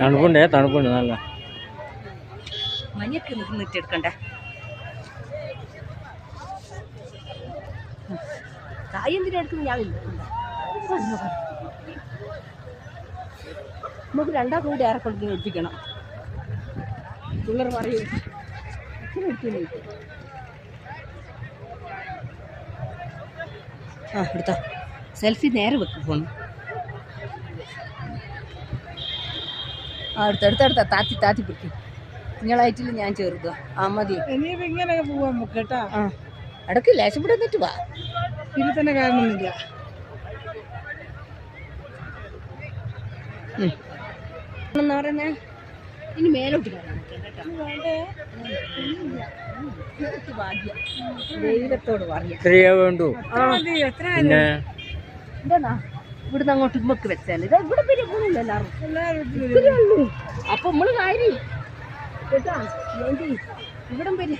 തണുപ്പുണ്ടേ തണുപ്പുണ്ട് നല്ല. മഞ്ഞൊക്കെ നിന്നിട്ടെടുക്കണ്ടേ കായ് എന്തിനാ എടുക്കുന്നത് ഞാൻ. നമുക്ക് രണ്ടാം കൂടി ആരെക്കൊണ്ട് ഒഴിപ്പിക്കണം. പിള്ളേർ പറയും ആ എടുത്തോ. സെൽഫി നേരെ വെക്ക് ഫോൺ എടുത്ത താത്തി താത്തി പിടിക്കും. നിങ്ങളായിട്ടില്ല ഞാൻ ചേർക്കുക ആ മതി. ഇങ്ങനെ നമുക്ക് കേട്ടാ. ആ. ഇടയ്ക്ക് ലേശം ഇവിടെ നിന്നിട്ട് വാ. ഇതിൽ തന്നെ കാരണമൊന്നുമില്ല എന്നാ പറയുന്നേ? ഇനി മേലോട്ട് കയറാൻ. ദൈവത്തോട് പറയാം വേണ്ടു. എത്ര എന്താ ഇവിടുന്ന് അങ്ങോട്ട് ഇമ്മക്ക് വെച്ചാൽ ഇതാ ഇവിടെ പേര് പോകുന്നില്ല എല്ലാവരും അപ്പൊ നമ്മൾ കാര്യം ഇവിടം പേര്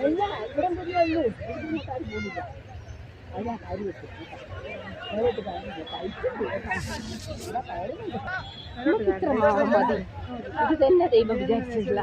അല്ല ഇവിടം പേരേ ഉള്ളൂ. ഇത് തന്നെ ദൈവം വിചാരിച്ചിട്ടില്ല